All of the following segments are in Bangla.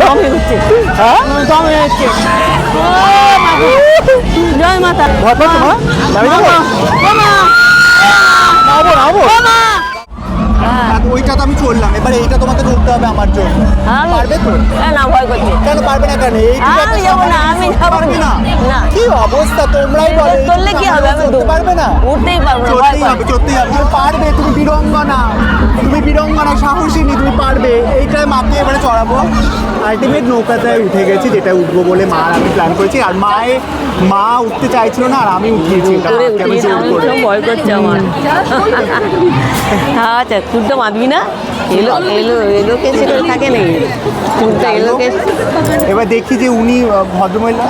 দমে হচ্ছে হ্যাঁ দমে হচ্ছে ও মা গো। জয় মাতা ভয় পাচ্ছ মা যাব মা হ্যাঁ আর ওইটা তো আমি চললাম এবার এইটা তোমাকে ঢুকতে হবে আমার জন্য পারবে তো না ভয় করছে কেন পারবে না কেন এইটুকু আমি যাব না, আমি যাব না। না। কি অবস্থা তোমরাই বলো করলে কি হবে আমি পারবে না উঠতেই পারব না করে হবে চড়তেই হবে পারবে তুমি বীরঙ্গনা তুমি বীরঙ্গনা সাহসিনী তুমি পারবে। এইটাই মাকে এবারে চড়াবো। আলটিমেট নৌকাটায় উঠে গেছি যেটা উঠবো বলে মা আমি প্ল্যান করেছি। আর মায়ে মা উঠতে চাইছিল না আর আমি উঠিয়েছি। ভয় করছে আমার। আচ্ছা চুলটা বাঁধবি না? এলো এলো এলো কেসে করে থাকে চুলটা এলো কেস। এবার দেখি যে উনি ভদ্রমহিলা।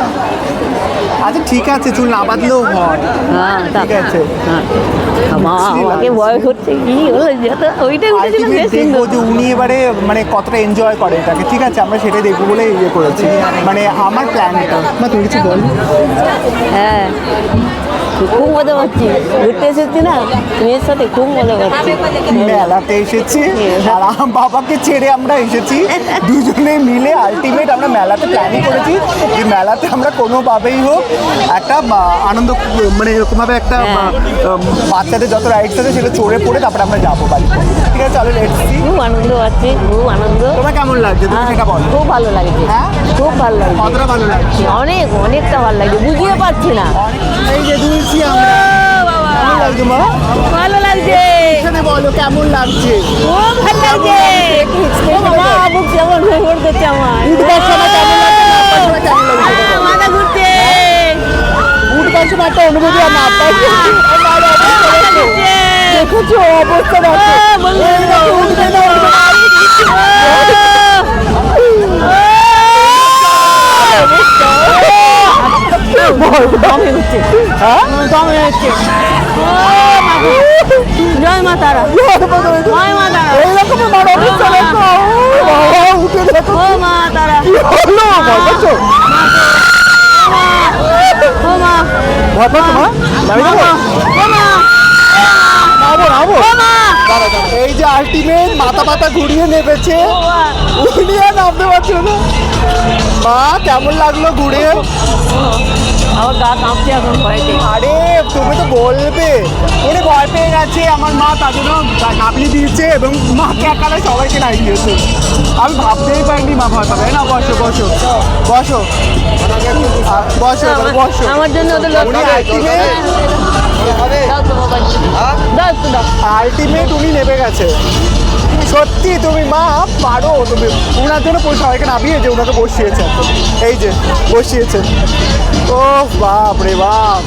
আচ্ছা ঠিক আছে চুল না বাঁধলেও হয়। হ্যাঁ ঠিক আছে। হ্যাঁ। মা আমাকে ভয় করছে কি হলো? উঠেছিলাম বেশ দেখব যে উনি এবারে মানে কতটা এনজয় করে এটাকে। ঠিক আছে আমরা সেটাই দেখব বলে ইয়ে করেছি। মানে আমার প্ল্যান এটা। মা তুমি কিছু বল। হ্যাঁ। খুব মজা ঘুরতে এসেছি না মেয়ের সাথে খুব মজা মেলাতে এসেছি হ্যাঁ। আর বাবাকে ছেড়ে আমরা এসেছি। দুজনে মিলে আলটিমেট আমরা মেলাতে করেছি যে মেলাতে আমরা কোনোভাবেই হোক একটা আনন্দ মানে এরকমভাবে একটা হ্যাঁ। বাচ্চাদের যত রাইডস আছে সেটা চড়ে পড়ে তারপরে আমরা যাব বাড়ি ঠিক আছে চলো লেটস খুব আনন্দ পাচ্ছি খুব আনন্দ। তোমার কেমন লাগছে? তুমি হ্যাঁ, সেটা বলো। খুব ভালো লাগছে। হ্যাঁ? খুব ভালো লাগছে। কতটা ভালো লাগছে? অনেক অনেকটা ভালো লাগছে। বুঝিয়ে পারছি না। এই যে দুলছি আমরা। কেমন লাগছে মা? ভালো লাগছে। এখানে বলো কেমন লাগছে? খুব ভালো লাগছে। ও বাবা বুক কেমন হয়ে করছে আমার। উঠবার সময় কেমন লাগছে? লাগছে? মাথা ঘুরছে। উঠবার সময় একটা অনুভূতি আমার। দেখেছ অবস্থা দেখো আহ, বলল, এই দেখো, উঠবে না, উঠবে না। দমে হচ্ছে হ্যাঁ? দমে হচ্ছে ও মা গো। জয় মা তারা জয় মা তারা এইরকম দেখো ও বাবা, উঠে দেখো মা তারা কি হলো মা ভয় পাচ্ছো মা এই যে আলটিমেট মাথা পাতা ঘুরিয়ে নেমেছে। উনি আর নামতে পারছিল না? মা কেমন লাগল ঘুরে? আমার গা কাঁপছে এখন ভয়তে। আরে তুমি তো বলবে। ওরে ভয় পেয়ে গেছে আমার মা তার জন্য নামিয়ে দিয়েছে এবং মাকে একালে সবাইকে নাই দিয়েছে। আমি ভাবতেই পারিনি মা ভয় পাবে। না? বসো বসো। বসো। বসো বসো। আমার জন্য ওদের আলটিমেট উনি নেমে গেছে। সত্যি তুমি মা, পারো, তুমি ওনার জন্য সবাইকে নামিয়ে যে ওনাকে বসিয়েছে এই যে বসিয়েছে ও বাপ রে বাপ।